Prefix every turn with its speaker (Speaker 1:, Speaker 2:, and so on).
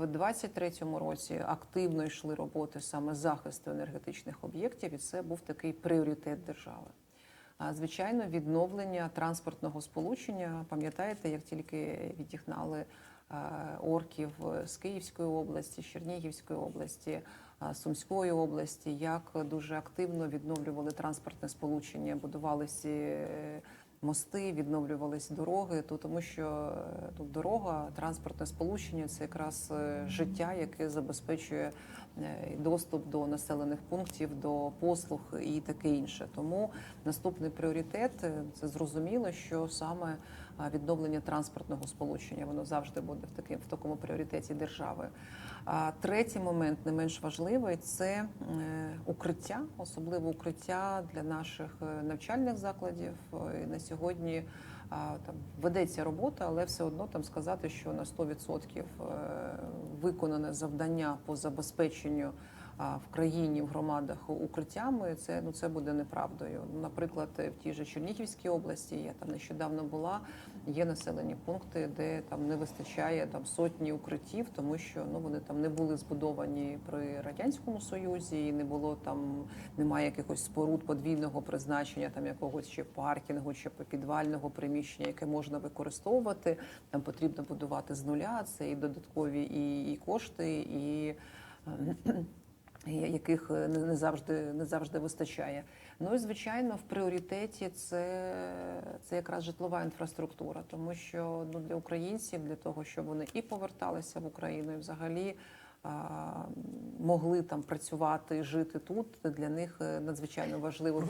Speaker 1: в 23-му році активно йшли роботи саме захисту енергетичних об'єктів, і це був такий пріоритет держави. А звичайно, відновлення транспортного сполучення. Пам'ятаєте, як тільки відігнали орків з Київської області, Чернігівської області, Сумської області, як дуже активно відновлювали транспортне сполучення, будувалися е, мости, відновлювалися дороги, то тому що е, ну, дорога, транспортне сполучення це якраз е, життя, яке забезпечує е, доступ до населених пунктів, до послуг і таке інше. Тому наступний пріоритет це зрозуміло, що саме відновлення транспортного сполучення воно завжди буде в таким в такому пріоритеті держави. А третій момент, не менш важливий, це е, укриття, особливо укриття для наших е, навчальних закладів. Е, і На сьогодні там ведеться робота, але все одно там сказати, що на 100% е, виконане завдання по забезпеченню в країні, в громадах укриттями, це ну це буде неправдою. Наприклад, в тій же Чернігівській області я там нещодавно була. Є населені пункти, де там не вистачає там сотні укриттів, тому що ну вони там не були збудовані при радянському союзі, і не було там, немає якихось споруд подвійного призначення, там якогось ще паркінгу, чи підвального приміщення, яке можна використовувати. Там потрібно будувати з нуля. Це і додаткові і, і кошти, і е, яких не не завжди не завжди вистачає. Ну і звичайно, в пріоритеті це, це якраз житлова інфраструктура, тому що ну для українців, для того, щоб вони і поверталися в Україну, і взагалі а, могли там працювати, жити тут, для них е, надзвичайно важливо